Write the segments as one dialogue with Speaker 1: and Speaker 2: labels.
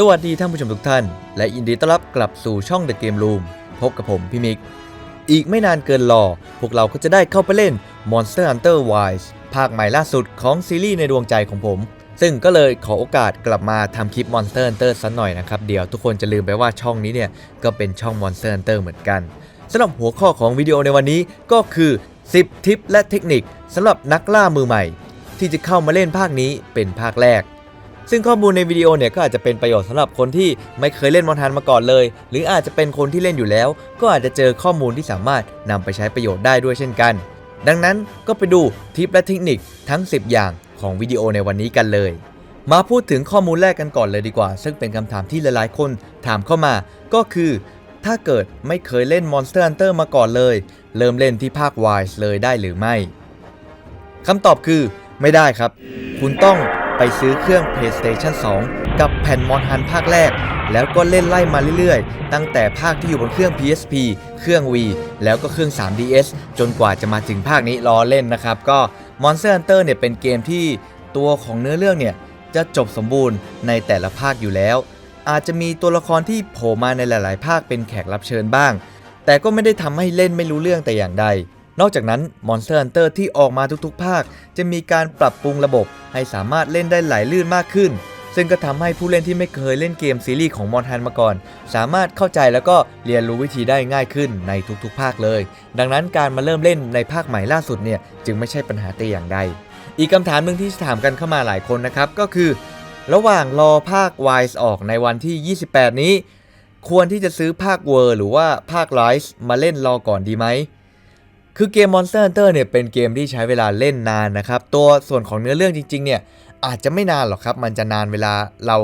Speaker 1: สวัสดีท่านผู้ชมทุกท่าน และยินดีต้อนรับกลับสู่ช่อง The Game Room พบกับผมพี่มิก อีกไม่นานเกินรอ พวกเราก็จะได้เข้าไปเล่น Monster Hunter Wilds ภาคใหม่ล่าสุดของซีรีส์ในดวงใจของผม ซึ่งก็เลยขอโอกาสกลับมาทำคลิป Monster Hunter สักหน่อยนะครับ เดี๋ยวทุกคนจะลืมไปว่าช่องนี้เนี่ย ก็เป็นช่อง Monster Hunter เหมือนกันสำหรับหัวข้อของวิดีโอในวันนี้ก็คือ 10 ทิปและเทคนิคสำหรับนักล่ามือใหม่ ที่จะเข้ามาเล่นภาคนี้เป็นภาคแรก ซึ่งข้อมูลในวิดีโอเนี่ยก็อาจจะเป็นประโยชน์สำหรับคนที่ไม่เคยเล่นมอนทันมาก่อนเลย หรืออาจจะเป็นคนที่เล่นอยู่แล้ว ก็อาจจะเจอข้อมูลที่สามารถนำไปใช้ประโยชน์ได้ด้วยเช่นกัน ดังนั้นก็ไปดูทิปและเทคนิคทั้ง 10 อย่างของวิดีโอในวันนี้กันเลย มาพูดถึงข้อมูลแรกกันก่อนเลยดีกว่า ซึ่งเป็นคำถามที่หลายๆ คนถามเข้ามา ก็คือ ถ้าเกิดไม่เคยเล่น Monster Hunter มาก่อนเลย เริ่มเล่นที่ภาค Wise เลยได้หรือไม่คำตอบคือ ไม่ได้ครับ คุณต้อง ไปซื้อเครื่อง PlayStation 2 กับแผ่นมอนฮันภาคแรก แล้วก็เล่นไล่มาเรื่อยๆ ตั้งแต่ภาคที่อยู่บนเครื่อง PSP เครื่อง Wii แล้วก็เครื่อง 3DS จนกว่าจะมาถึงภาคนี้รอเล่นนะครับ ก็ Monster Hunter เนี่ยเป็นเกมที่ตัวของเนื้อเรื่องเนี่ยจะจบสมบูรณ์ในแต่ละภาคอยู่แล้ว อาจจะมีตัวละครที่โผล่มาในหลาย ๆ ภาคเป็นแขกรับเชิญบ้าง แต่ก็ไม่ได้ทำให้เล่นไม่รู้เรื่องแต่อย่างใด นอกจากนั้น Monster Hunter ที่ออกมาทุกๆ ภาค จะมีการปรับปรุงระบบ ให้สามารถเล่นได้ไหลลื่นมากขึ้น ซึ่งก็ทำให้ผู้เล่นที่ไม่เคยเล่นเกมซีรีส์ของมอนทันมาก่อน สามารถเข้าใจแล้วก็เรียนรู้วิธีได้ง่ายขึ้นในทุกๆ ภาคเลย ดังนั้นการมาเริ่มเล่นในภาคใหม่ล่าสุดเนี่ยจึงไม่ใช่ปัญหาแต่อย่างใด อีกคำถามหนึ่งที่ถามกันเข้ามาหลายคนนะครับก็คือ ระหว่างรอภาค Wise ออกในวันที่ 28 นี้ ควรที่จะซื้อภาคเวอร์หรือว่าภาค Rise มาเล่นรอก่อนดีไหม คือเกม Monster Hunter เนี่ยเป็นเกมที่ใช้เวลาเล่นนานนะครับตัวส่วนของเนื้อเรื่องจริงๆเนี่ยอาจจะไม่นานหรอกครับ มันจะนานเวลาเรา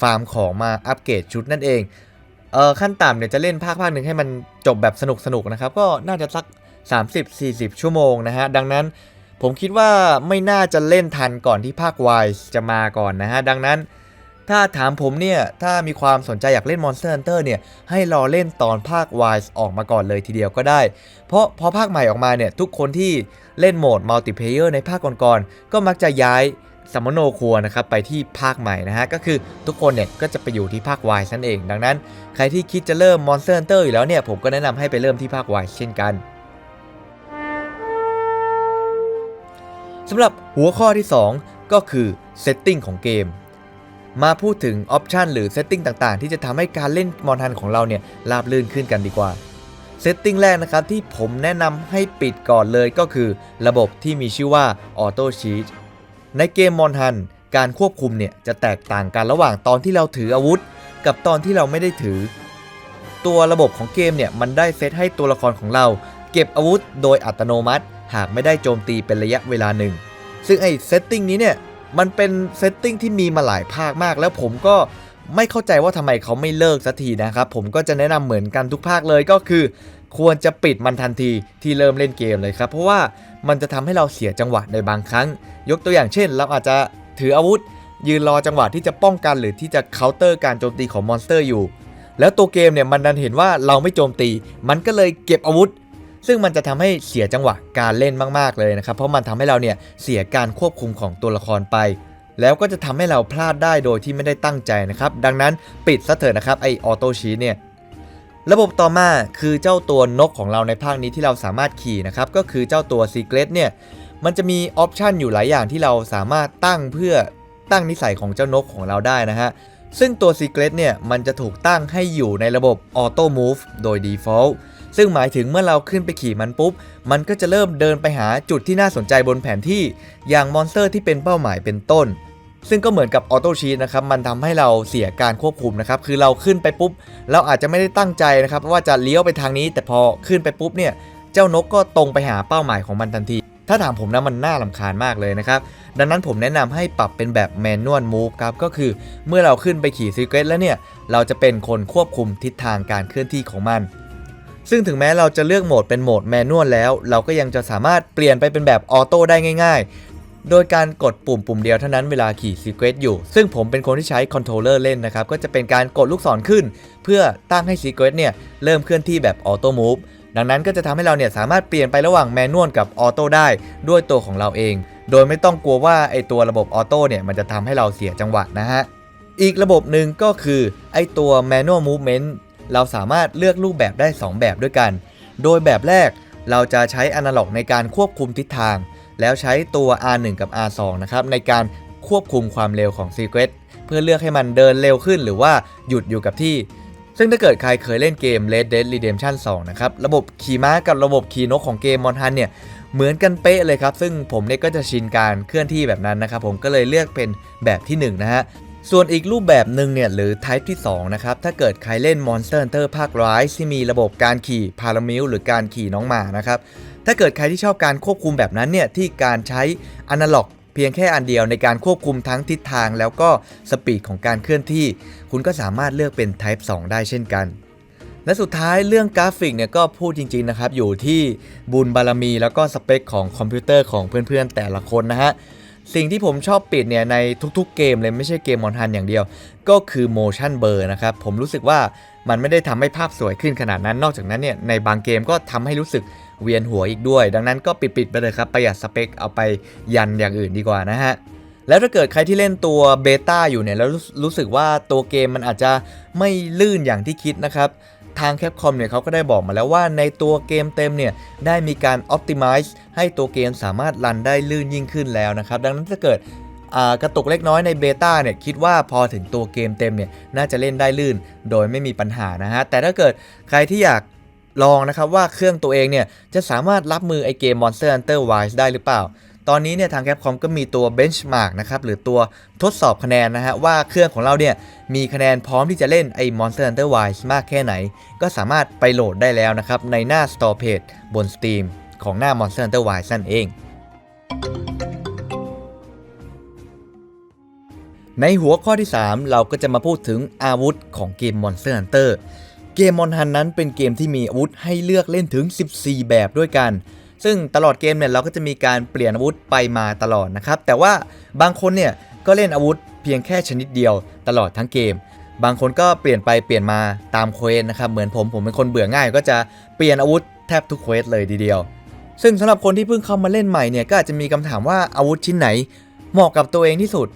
Speaker 1: ฟาร์มของมาอัปเกรดชุดนั่นเองเออขั้นต่ำเนี่ยจะเล่นภาคภาคหนึ่งให้มันจบแบบสนุกๆนะครับ ก็น่าจะสัก 30-40 ชั่วโมงนะฮะ ดังนั้นผมคิดว่าไม่น่าจะเล่นทันก่อนที่ภาค Wise จะมาก่อนนะฮะ ดังนั้น ถ้าถามผมเนี่ย ถ้ามีความสนใจอยากเล่น Monster Hunter เนี่ย ให้รอเล่นตอนภาค Wise ออกมาก่อนเลยทีเดียวก็ได้ เพราะพอภาคใหม่ออกมาเนี่ย ทุกคนที่เล่นโหมดมัลติเพเยอร์ในภาคก่อนๆ ก็มักจะย้ายสัมมโนครัวนะครับไปที่ภาคใหม่นะฮะ ก็คือทุกคนเนี่ยก็จะไปอยู่ที่ภาค Wise นั่นเอง ดังนั้น ใครที่คิดจะเริ่ม Monster Hunter อยู่แล้วเนี่ย ผมก็แนะนำให้ไปเริ่มที่ภาค Wise เช่นกันสำหรับหัวข้อที่ 2 ก็คือ Setting ของเกม มาพูดถึงออปชันหรือเซตติ้งต่างๆ ที่จะทำให้การเล่นมอนทันของเราเนี่ยราบรื่นขึ้นกันดีกว่าเซตติ้งแรกนะครับที่ผมแนะนำให้ปิดก่อนเลยก็คือ ระบบที่มีชื่อว่า Auto Cheat ในเกมมอนทันการควบคุมเนี่ยจะแตกต่างกันระหว่างตอนที่เราถืออาวุธ กับตอนที่เราไม่ได้ถือ ตัวระบบของเกมเนี่ยมันได้เซตให้ตัวละครของเรา เก็บอาวุธโดยอัตโนมัติ หากไม่ได้โจมตีเป็นระยะเวลาหนึ่ง ซึ่งไอ้เซตติ้งนี้เนี่ย มันเป็นเซตติ้งที่มีมาหลายภาคมาก แล้วผมก็ไม่เข้าใจว่าทำไมเขาไม่เลิกสักทีนะครับ ผมก็จะแนะนำเหมือนกันทุกภาคเลยก็คือ ควรจะปิดมันทันทีที่เริ่มเล่นเกมเลยครับ เพราะว่ามันจะทำให้เราเสียจังหวะในบางครั้ง ยกตัวอย่างเช่น เราอาจจะถืออาวุธ ยืนรอจังหวะที่จะป้องกันหรือที่จะเคาน์เตอร์การโจมตีของมอนสเตอร์อยู่ แล้วตัวเกมเนี่ยมันดันเห็นว่าเราไม่โจมตี มันก็เลยเก็บอาวุธ ซึ่งมันจะทำให้เสียจังหวะการเล่นมากๆเลยนะครับ เพราะมันทำให้เราเนี่ยเสียการควบคุมของตัวละครไป แล้วก็จะทำให้เราพลาดได้โดยที่ไม่ได้ตั้งใจนะครับ ดังนั้นปิดซะเถอะนะครับไอออโต้ชีเนี่ยระบบต่อมาคือเจ้าตัวนกของเราในภาคนี้ที่เราสามารถขี่นะครับก็คือเจ้าตัว Secret เนี่ยมันจะมีออปชันอยู่หลายอย่างที่เราสามารถตั้งเพื่อตั้งนิสัยของเจ้านกของเราได้นะฮะซึ่งตัว Secret เนี่ยมันจะถูกตั้งให้อยู่ในระบบ Auto Move โดย Default ซึ่งหมายถึงเมื่อเราขึ้นไปขี่มันปุ๊บ มันก็จะเริ่มเดินไปหาจุดที่น่าสนใจบนแผนที่ อย่างมอนสเตอร์ที่เป็นเป้าหมายเป็นต้น ซึ่งก็เหมือนกับออโต้ชีตนะครับมันทำให้เราเสียการควบคุมนะครับคือเราขึ้นไปปุ๊บ เราอาจจะไม่ได้ตั้งใจนะครับว่าจะเลี้ยวไปทางนี้ แต่พอขึ้นไปปุ๊บเนี่ยเจ้านกก็ตรงไปหาเป้าหมายของมันทันที ถ้าถามผมนะมันน่าลำคาญมากเลยนะครับ ดังนั้นผมแนะนำให้ปรับเป็นแบบแมนนวลมูฟครับ ก็คือเมื่อเราขึ้นไปขี่ซีเกรตแล้วเนี่ย เราจะเป็นคนควบคุมทิศทางการเคลื่อนที่ของมัน ซึ่งถึงแม้เราจะเลือกโหมดเป็นโหมดแมนนวลแล้ว เราก็ยังจะสามารถเปลี่ยนไปเป็นแบบออโต้ได้ง่าย ๆ โดยการกดปุ่มปุ่มเดียวเท่านั้นเวลาขี่ซีเกรตอยู่ ซึ่งผมเป็นคนที่ใช้คอนโทรลเลอร์เล่นนะครับ ก็จะเป็นการกดลูกศรขึ้น เพื่อตั้งให้ซีเกรตเนี่ยเริ่มเคลื่อนที่แบบออโต้มูฟดังนั้นก็จะทำให้เราเนี่ยสามารถเปลี่ยนไประหว่างแมนนวลกับออโต้ได้ด้วยตัวของเราเอง โดยไม่ต้องกลัวว่าไอตัวระบบออโต้เนี่ยมันจะทำให้เราเสียจังหวะนะฮะ อีกระบบหนึ่งก็คือไอตัว manual movement เราสามารถเลือกรูปแบบได้ 2 แบบด้วยกัน โดยแบบแรกเราจะใช้อนาล็อกในการควบคุมทิศทาง แล้วใช้ตัว R1 กับ R2 นะครับในการควบคุมความเร็วของ Secret เพื่อเลือกให้มันเดินเร็วขึ้นหรือว่าหยุดอยู่กับที่ ซึ่งถ้าเกิดใครเคยเล่นเกม Red Dead Redemption 2 นะครับ ระบบขี่ม้ากับระบบขี่นกของเกมมอนทันเนี่ย เหมือนกันเป๊ะเลยครับ ซึ่งผมเนี่ยก็จะชินการเคลื่อนที่แบบนั้นนะครับ ผมก็เลยเลือกเป็นแบบที่ 1 นะฮะ ส่วนอีกรูปแบบหนึ่งเนี่ยหรือ Type ที่ 2 นะครับ ถ้าเกิดใครเล่น Monster Hunter ภาค Rise ที่มีระบบการขี่พารามิลหรือการขี่น้องหมานะครับ ถ้าเกิดใครที่ชอบการควบคุมแบบนั้นเนี่ยที่การใช้อนาล็อกเพียงแค่อันเดียวในการควบคุมทั้งทิศทางแล้วก็สปีดของการเคลื่อนที่ คุณก็สามารถเลือกเป็น Type 2 ได้เช่นกัน และสุดท้ายเรื่องกราฟิกเนี่ยก็พูดจริงๆนะครับอยู่ที่บุญบารมี แล้วก็สเปคของคอมพิวเตอร์ของเพื่อนๆแต่ละคนนะฮะ สิ่งที่ผมชอบปิดเนี่ยในทุกๆเกมเลยไม่ใช่เกมมอนทันอย่างเดียว ก็คือ motion blur นะครับผมรู้สึกว่ามันไม่ได้ทำให้ภาพสวยขึ้นขนาดนั้น นอกจากนั้นเนี่ยในบางเกมก็ทำให้รู้สึกเวียนหัวอีกด้วย ดังนั้นก็ปิดๆไปเลยครับประหยัดสเปคเอาไปยันอย่างอื่นดีกว่านะฮะแล้วถ้าเกิดใครที่เล่นตัวเบต้าอยู่เนี่ยแล้วรู้สึกว่าตัวเกมมันอาจจะไม่ลื่นอย่างที่คิดนะครับ ทางแคปคอมเนี่ยเขาก็ได้บอกมาแล้วว่าในตัวเกมเต็มเนี่ยได้มีการ Optimize ให้ตัวเกมสามารถรันได้ลื่นยิ่งขึ้นแล้วนะครับ ดังนั้นถ้าเกิดกระตุกเล็กน้อยในเบต้าเนี่ยคิดว่าพอถึงตัวเกมเต็มเนี่ยน่าจะเล่นได้ลื่นโดยไม่มีปัญหานะฮะ แต่ถ้าเกิดใครที่อยากลองนะครับว่าเครื่องตัวเองเนี่ยจะสามารถรับมือไอเกม Monster Hunter Rise ได้หรือเปล่า ตอนนี้เนี่ยทาง Capcom ก็มีตัว Benchmark นะครับหรือตัวทดสอบคะแนนนะฮะว่าเครื่องของเราเนี่ยมีคะแนนพร้อมที่จะเล่นไอ้ Monster Hunter Rise มากแค่ไหน ก็สามารถไปโหลดได้แล้วนะครับในหน้า Store Page บน Steam ของหน้า Monster Hunter Rise นั่นเองในหัวข้อที่ 3 เราก็จะมาพูดถึงอาวุธของเกม Monster Hunter เกมมอนฮันนั้นเป็นเกมที่มีอาวุธให้เลือกเล่นถึง 14 แบบด้วยกัน ซึ่งตลอดเกมเนี่ยเราก็จะมีการเปลี่ยนอาวุธไปมาตลอดนะครับ แต่ว่าบางคนเนี่ยก็เล่นอาวุธเพียงแค่ชนิดเดียวตลอดทั้งเกม บางคนก็เปลี่ยนไปเปลี่ยนมาตามเควสนะครับ เหมือนผมผมเป็นคนเบื่อง่าย ก็จะเปลี่ยนอาวุธแทบทุกเควสเลยทีเดียว ซึ่งสำหรับคนที่เพิ่งเข้ามาเล่นใหม่เนี่ยก็อาจจะมีคำถามว่าอาวุธชิ้นไหน เหมาะกับตัวเองที่สุด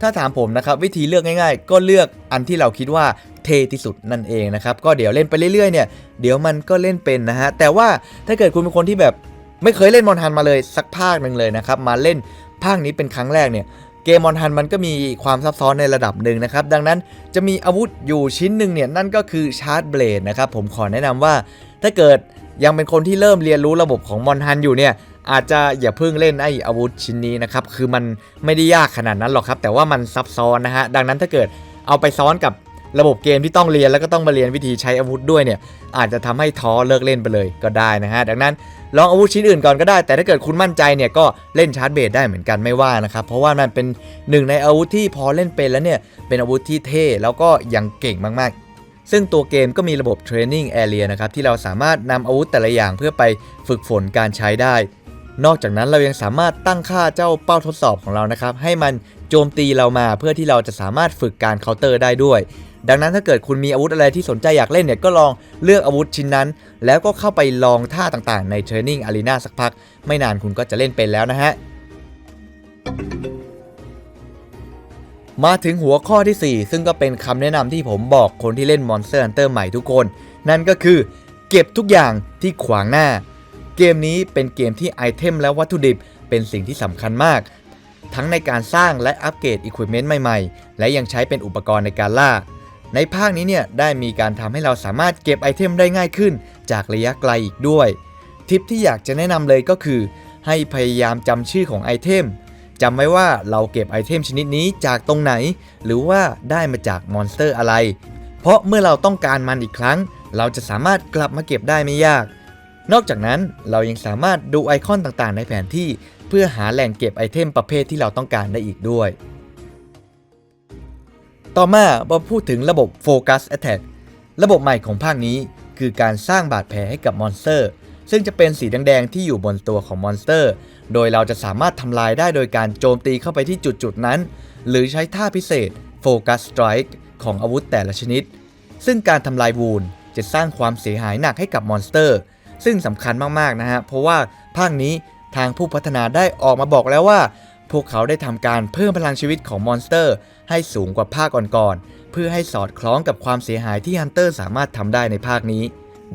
Speaker 1: ถ้าถามผมนะครับวิธีเลือกง่าย ๆ ก็เลือกอันที่เราคิดว่าเท่ที่สุดนั่นเองนะครับก็เดี๋ยวเล่นไปเรื่อยๆเนี่ยเดี๋ยวมันก็เล่นเป็นนะฮะแต่ว่าถ้าเกิดคุณเป็นคนที่แบบ ไม่เคยเล่นมอนทันมาเลยสักภาคหนึ่งเลยนะครับ มาเล่นภาคนี้เป็นครั้งแรกเนี่ยเกมมอนทันมันก็มีความซับซ้อนในระดับหนึ่งนะครับ ดังนั้นจะมีอาวุธอยู่ชิ้นหนึ่งเนี่ยนั่นก็คือชาร์จเบลดนะครับ ผมขอแนะนำว่า ถ้าเกิดยังเป็นคนที่เริ่มเรียนรู้ระบบของมอนทันอยู่เนี่ยอาจจะอย่าเพิ่งเล่นไอ้อาวุธชิ้นนี้นะครับ คือมันไม่ได้ยากขนาดนั้นหรอกครับ แต่ว่ามันซับซ้อนนะฮะดังนั้นถ้าเกิดเอาไปซ้อนกับระบบเกมที่ต้องเรียนแล้วก็ต้องมาเรียนวิธีใช้อาวุธด้วยเนี่ยอาจจะทำให้ท้อเลิกเล่นไปเลยก็ได้นะฮะดังนั้น ลองอาวุธชิ้นอื่นก่อนก็ได้ แต่ถ้าเกิดคุณมั่นใจเนี่ยก็เล่นชาร์จเบสได้เหมือนกันไม่ว่านะครับ เพราะว่ามันเป็นหนึ่งในอาวุธที่พอเล่นเป็นแล้วเนี่ยเป็นอาวุธที่เท่แล้วก็ยังเก่งมากๆ ซึ่งตัวเกมก็มีระบบ Training Area นะครับที่เราสามารถนำอาวุธแต่ละอย่างเพื่อไปฝึกฝนการใช้ได้ นอกจากนั้นเรายังสามารถตั้งค่าเจ้าเป้าทดสอบของเรานะครับให้มันโจมตีเรามาเพื่อที่เราจะสามารถฝึกการเคาน์เตอร์ได้ด้วย ดังนั้นถ้าเกิดคุณมีอาวุธอะไรที่สนใจอยากเล่นเนี่ยก็ลองเลือกอาวุธชิ้นนั้น แล้วก็เข้าไปลองท่าต่างๆ ในเทรนนิ่งอารีนาสักพัก ไม่นานคุณก็จะเล่นเป็นแล้วนะฮะมาถึงหัวข้อที่ 4 ซึ่งก็เป็นคำแนะนำที่ผมบอกคนที่เล่น Monster Hunter ใหม่ทุกคน นั่นก็คือ เก็บทุกอย่างที่ขวางหน้า เกมนี้เป็นเกมที่ไอเทมและวัตถุดิบเป็นสิ่งที่สำคัญมาก ทั้งในการสร้างและอัปเกรดอุปกรณ์ใหม่ๆ และยังใช้เป็นอุปกรณ์ในการล่า ในภาคนี้เนี่ยได้มีการทำให้เราสามารถเก็บไอเทมได้ง่ายขึ้น จากระยะไกลอีกด้วย ทิปที่อยากจะแนะนำเลยก็คือ ให้พยายามจำชื่อของไอเทมจำไว้ว่าเราเก็บไอเทมชนิดนี้จากตรงไหน หรือว่าได้มาจากมอนสเตอร์อะไร เพราะเมื่อเราต้องการมันอีกครั้ง เราจะสามารถกลับมาเก็บได้ไม่ยาก นอกจากนั้นเรายังสามารถดูไอคอนต่างๆ ในแผนที่ เพื่อหาแหล่งเก็บไอเทมประเภทที่เราต้องการได้อีกด้วย ต่อมามาพูดถึงระบบ Focus Attack ระบบใหม่ของภาคนี้คือการสร้างบาดแผลให้กับมอนสเตอร์ ซึ่งจะเป็นสีแดงๆที่อยู่บนตัวของมอนสเตอร์ โดยเราจะสามารถทำลายได้โดยการโจมตีเข้าไปที่จุดๆนั้น หรือใช้ท่าพิเศษ Focus Strike ของอาวุธแต่ละชนิด ซึ่งการทำลายวูนจะสร้างความเสียหายหนักให้กับมอนสเตอร์ ซึ่งสำคัญมากๆนะฮะ เพราะว่าภาคนี้ทางผู้พัฒนาได้ออกมาบอกแล้วว่า พวกเขาได้ทำการเพิ่มพลังชีวิตของมอนสเตอร์ ให้สูงกว่าภาคก่อนๆ เพื่อให้สอดคล้องกับความเสียหายที่ฮันเตอร์สามารถทำได้ในภาคนี้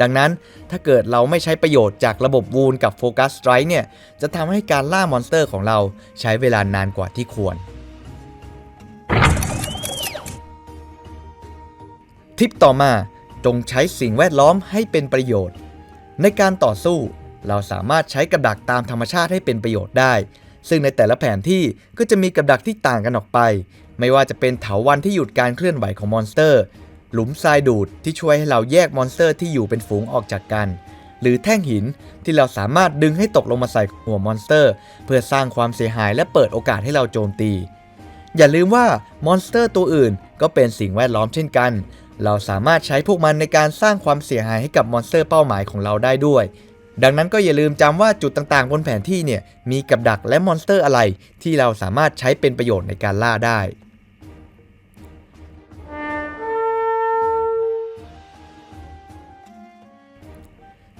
Speaker 1: ดังนั้นถ้าเกิดเราไม่ใช้ประโยชน์จากระบบวูนกับโฟกัสสไตร์เนี่ย จะทำให้การล่ามอนสเตอร์ของเราใช้เวลานานกว่าที่ควร ทิปต่อมาจงใช้สิ่งแวดล้อมให้เป็นประโยชน์ ในการต่อสู้ เราสามารถใช้กับดักตามธรรมชาติให้เป็นประโยชน์ได้ ซึ่งในแต่ละแผนที่ก็จะมีกับดักที่ต่างกันออกไป ไม่ว่าจะเป็นเถาวันที่หยุดการเคลื่อนไหวของมอนสเตอร์ หลุมทรายดูดที่ช่วยให้เราแยกมอนสเตอร์ที่อยู่เป็นฝูงออกจากกัน หรือแท่งหินที่เราสามารถดึงให้ตกลงมาใส่หัวมอนสเตอร์ เพื่อสร้างความเสียหายและเปิดโอกาสให้เราโจมตี อย่าลืมว่ามอนสเตอร์ตัวอื่นก็เป็นสิ่งแวดล้อมเช่นกัน เราสามารถใช้พวกมันในการสร้างความเสียหายให้กับมอนสเตอร์เป้าหมายของเราได้ด้วย ดังนั้นก็อย่าลืมจำว่าจุดต่างๆ บนแผนที่เนี่ยมีกับดักและมอนสเตอร์อะไร ที่เราสามารถใช้เป็นประโยชน์ในการล่าได้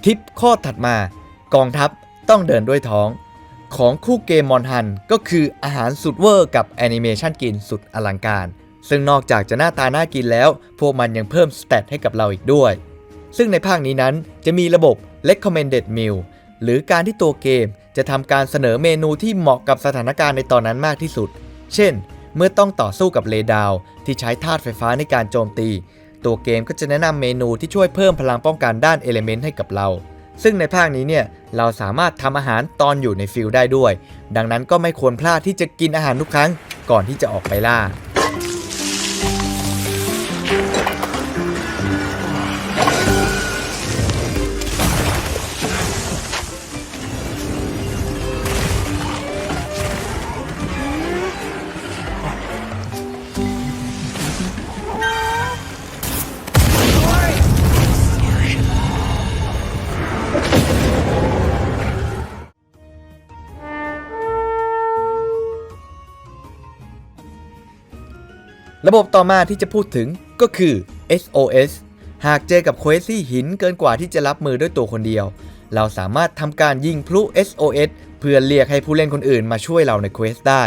Speaker 1: ทิปข้อถัดมากองทัพต้องเดินด้วยท้อง ของคู่เกมมอนฮันก็คืออาหารสุดเวอร์กับแอนิเมชันกินสุดอลังการ ซึ่งนอกจากจะหน้าตาน่ากินแล้ว พวกมันยังเพิ่มสเตตให้กับเราอีกด้วย ซึ่งในภาคนี้นั้นจะมีระบบ recommended meal หรือการที่ตัวเกมจะทำการเสนอเมนูที่เหมาะกับสถานการณ์ในตอนนั้นมากที่สุด เช่น เมื่อต้องต่อสู้กับเลดาวที่ใช้ธาตุไฟฟ้าในการโจมตี ตัวเกมก็จะแนะนำเมนูที่ช่วยเพิ่มพลังป้องกันด้านเอลเมนต์ให้กับเรา ซึ่งในภาคนี้เนี่ยเราสามารถทำอาหารตอนอยู่ในฟิลด์ได้ด้วย ดังนั้นก็ไม่ควรพลาดที่จะกินอาหารทุกครั้งก่อนที่จะออกไปล่า ระบบต่อมาที่จะพูดถึงก็คือ SOS หากเจอกับเควสที่หินเกินกว่าที่จะรับมือด้วยตัวคนเดียว เราสามารถทำการยิงพลุ SOS เพื่อเรียกให้ผู้เล่นคนอื่นมาช่วยเราในเควสได้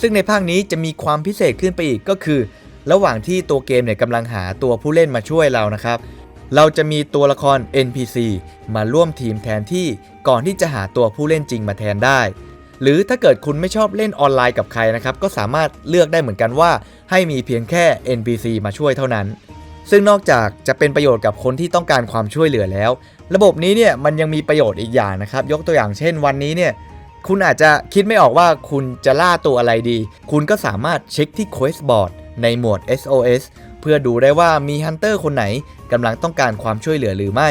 Speaker 1: ซึ่งในภาคนี้จะมีความพิเศษขึ้นไปอีกก็คือ ระหว่างที่ตัวเกมเนี่ยกำลังหาตัวผู้เล่นมาช่วยเรานะครับ เราจะมีตัวละคร NPC มาร่วมทีมแทนที่ก่อนที่จะหาตัวผู้เล่นจริงมาแทนได้ หรือถ้าเกิดคุณไม่ชอบเล่นออนไลน์กับใครนะครับ ก็สามารถเลือกได้เหมือนกันว่า ให้มีเพียงแค่ NPC มาช่วยเท่านั้น ซึ่งนอกจากจะเป็นประโยชน์กับคนที่ต้องการความช่วยเหลือแล้ว ระบบนี้เนี่ยมันยังมีประโยชน์อีกอย่างนะครับ ยกตัวอย่างเช่นวันนี้เนี่ยคุณอาจจะคิดไม่ออกว่าคุณจะล่าตัวอะไรดี คุณก็สามารถเช็คที่ Quest Board ในหมวด SOS เพื่อดูได้ว่ามีฮันเตอร์คนไหนกำลังต้องการความช่วยเหลือหรือไม่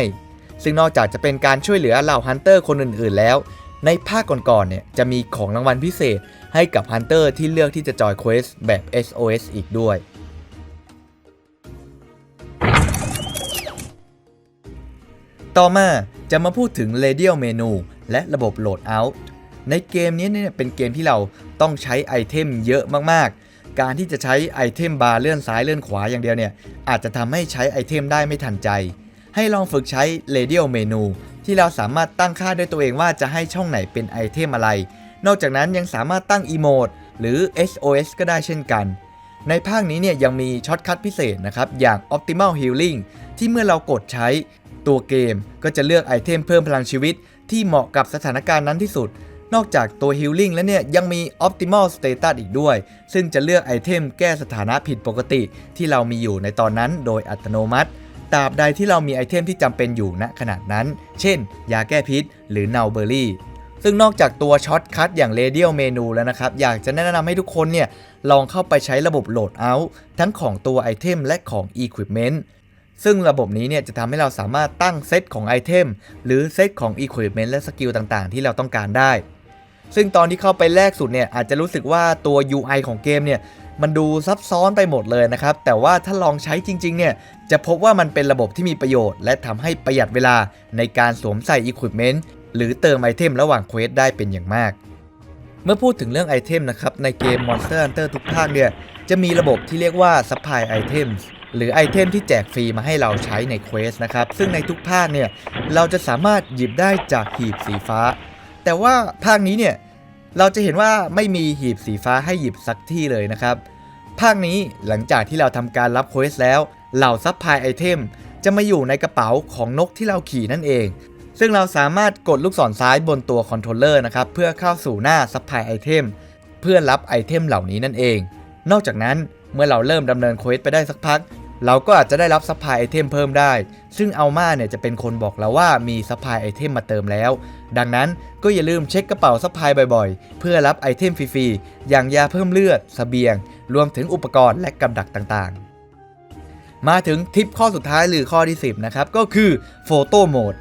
Speaker 1: ซึ่งนอกจากจะเป็นการช่วยเหลือเหล่าฮันเตอร์คนอื่นๆแล้ว ในภาคก่อนๆเนี่ยจะมีของรางวัลพิเศษให้กับฮันเตอร์ที่เลือกที่จะจอยเควสแบบ SOS อีกด้วย ต่อมาจะมาพูดถึง Radial Menu และระบบ Loadout ในเกมนี้เนี่ยเป็นเกมที่เราต้องใช้ไอเทมเยอะมากๆ การที่จะใช้ไอเทมบาร์เลื่อนซ้ายเลื่อนขวาอย่างเดียวเนี่ยอาจจะทำให้ใช้ไอเทมได้ไม่ทันใจ ให้ลองฝึกใช้ Radial Menu ที่เราสามารถตั้งค่าด้วยตัวเองว่าจะให้ช่องไหนเป็นไอเทมอะไร นอกจากนั้นยังสามารถตั้ง Emote หรือ SOS ก็ได้เช่นกัน ในภาคนี้เนี่ยยังมีช็อตคัทพิเศษนะครับ อย่าง Optimal Healing ที่เมื่อเรากดใช้ตัวเกมก็จะเลือกไอเทมเพิ่มพลังชีวิต ที่เหมาะกับสถานการณ์นั้นที่สุด นอกจากตัว Healing แล้วเนี่ยยังมี Optimal Status อีกด้วย ซึ่งจะเลือกไอเทมแก้สถานะผิดปกติ ที่เรามีอยู่ในตอนนั้นโดยอัตโนมัติ ตราบใดที่เรามีไอเทมที่จำเป็นอยู่ณขณะนั้น เช่น ยาแก้พิษ หรือนาเบอร์รี่ ซึ่งนอกจากตัวช็อตคัทอย่าง Radial Menu แล้วนะครับ อยากจะแนะนำให้ทุกคนเนี่ยลองเข้าไปใช้ระบบโหลดเอาท์ทั้งของตัวไอเทมและของ Equipment ซึ่งระบบนี้เนี่ยจะทำให้เราสามารถตั้งเซตของไอเทมหรือเซตของ Equipment และสกิลต่างๆ ที่เราต้องการได้ ซึ่งตอนที่เข้าไปแรกสุดเนี่ยอาจจะรู้สึกว่าตัว UI ของเกมเนี่ย มันดูซับซ้อนไปหมดเลยนะครับ แต่ว่าถ้าลองใช้จริงๆเนี่ยจะพบว่ามันเป็นระบบที่มีประโยชน์ และทำให้ประหยัดเวลาในการสวมใส่ Equipment หรือเติมไอเทมระหว่างเควสได้เป็นอย่างมาก เมื่อพูดถึงเรื่องไอเทมนะครับในเกม Monster Hunter ทุกภาคเนี่ยจะมีระบบที่เรียกว่า Supply Items หรือไอเทมที่แจกฟรีมาให้เราใช้ในเควสนะครับ ซึ่งในทุกภาคเนี่ยเราจะสามารถหยิบได้จากหีบสีฟ้า แต่ว่าภาคนี้เนี่ย เราจะเห็นว่าไม่มีหีบสีฟ้าให้หยิบสักที่เลยนะครับ ภาคนี้หลังจากที่เราทำการรับเควสแล้ว เหล่าซับพลายไอเทมจะมาอยู่ในกระเป๋าของนกที่เราขี่นั่นเอง ซึ่งเราสามารถกดลูกศรซ้ายบนตัวคอนโทรลเลอร์นะครับเพื่อเข้าสู่หน้าซับพลายไอเทมเพื่อรับไอเทมเหล่านี้นั่นเอง นอกจากนั้นเมื่อเราเริ่มดำเนินเควสไปได้สักพัก เราก็อาจจะได้รับซัพพลายไอเทมเพิ่มได้ ซึ่งอัลมาเนี่ยจะเป็นคนบอกเราว่ามีซัพพลายไอเทมมาเติมแล้ว ดังนั้นก็อย่าลืมเช็คกระเป๋าซัพพลายบ่อยๆ เพื่อรับไอเทมฟรีๆ อย่างยาเพิ่มเลือดสเสบียง รวมถึงอุปกรณ์และกับดักต่างๆ มาถึงทิปข้อสุดท้ายหรือข้อที่ 10 นะครับ ก็คือโฟโต้โหมด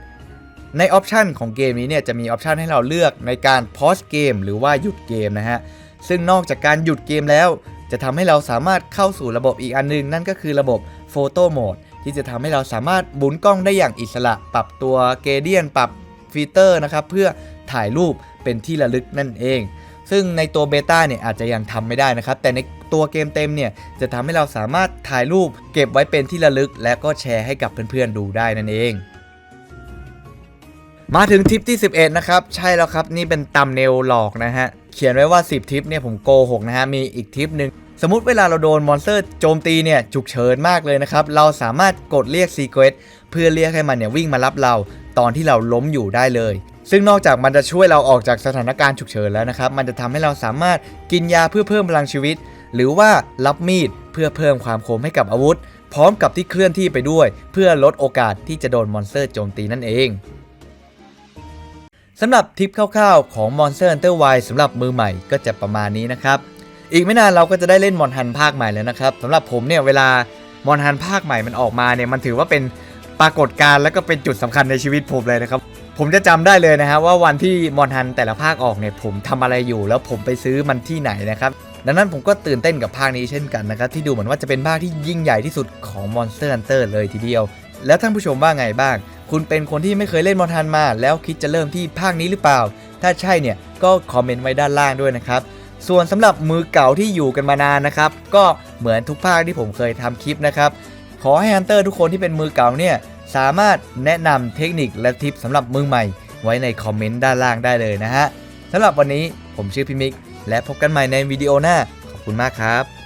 Speaker 1: ในออปชันของเกมนี้เนี่ยจะมีออปชันให้เราเลือกในการพอสเกมหรือว่าหยุดเกมนะฮะซึ่งนอกจากการหยุดเกมแล้ว จะทำให้เราสามารถเข้าสู่ระบบอีกอันนึง นั่นก็คือระบบโฟโต้โหมดที่จะทำให้เราสามารถหมุนกล้องได้อย่างอิสระ ปรับตัวเกเดียน ปรับฟีเตอร์นะครับเพื่อถ่ายรูปเป็นที่ระลึกนั่นเอง ซึ่งในตัวเบต้าเนี่ยอาจจะยังทำไม่ได้นะครับ แต่ในตัวเกมเต็มเนี่ยจะทำให้เราสามารถถ่ายรูปเก็บไว้เป็นที่ระลึก และก็แชร์ให้กับเพื่อนๆดูได้นั่นเองมาถึงทิปที่ 11 นะครับ ใช่แล้วครับ นี่เป็นตำเนลหลอกนะฮะ เขียนไว้ว่า 10 ทิปเนี่ยผมโกหกนะฮะ มีอีกทิปหนึ่ง สมมติเวลาเราโดนมอนสเตอร์โจมตีเนี่ยฉุกเฉินมากเลยนะครับ เราสามารถกดเรียกซีเควสเพื่อเรียกให้มันเนี่ยวิ่งมารับเราตอนที่เราล้มอยู่ได้เลย ซึ่งนอกจากมันจะช่วยเราออกจากสถานการณ์ฉุกเฉินแล้วนะครับ มันจะทำให้เราสามารถกินยาเพื่อเพิ่มพลังชีวิต หรือว่ารับมีดเพื่อเพิ่มความคมให้กับอาวุธ พร้อมกับที่เคลื่อนที่ไปด้วย เพื่อลดโอกาสที่จะโดนมอนสเตอร์โจมตีนั่นเองสำหรับทิปคร่าวๆของ Monster Hunter Wilds สำหรับมือใหม่ก็จะประมาณนี้นะครับ อีกไม่นานเราก็จะได้เล่นมอนฮันภาคใหม่แล้วนะครับสำหรับผมเนี่ยเวลามอนฮันภาคใหม่มันออกมาเนี่ยมันถือว่าเป็นปรากฏการณ์และก็เป็นจุดสำคัญในชีวิตผมเลยนะครับ ผมจะจำได้เลยนะฮะว่าวันที่มอนฮันแต่ละภาคออกเนี่ยผมทำอะไรอยู่ แล้วผมไปซื้อมันที่ไหนนะครับดังนั้นผมก็ตื่นเต้นกับภาคนี้เช่นกันนะครับที่ดูเหมือนว่าจะเป็นภาคที่ยิ่งใหญ่ที่สุดของ Monster Hunter เลยทีเดียว แล้วท่านผู้ชมว่าไงบ้าง คุณเป็นคนที่ไม่เคยเล่นมอนทันมา แล้วคิดจะเริ่มที่ภาคนี้หรือเปล่า ถ้าใช่เนี่ยก็คอมเมนต์ไว้ด้านล่างด้วยนะครับ ส่วนสำหรับมือเก่าที่อยู่กันมานานนะครับ ก็เหมือนทุกภาคที่ผมเคยทำคลิปนะครับ ขอให้ฮันเตอร์ทุกคนที่เป็นมือเก่าเนี่ยสามารถแนะนำเทคนิคและทิปสำหรับมือใหม่ ไว้ในคอมเมนต์ด้านล่างได้เลยนะฮะสำหรับวันนี้ผมชื่อพิมิก และพบกันใหม่ในวิดีโอหน้า ขอบคุณมากครับ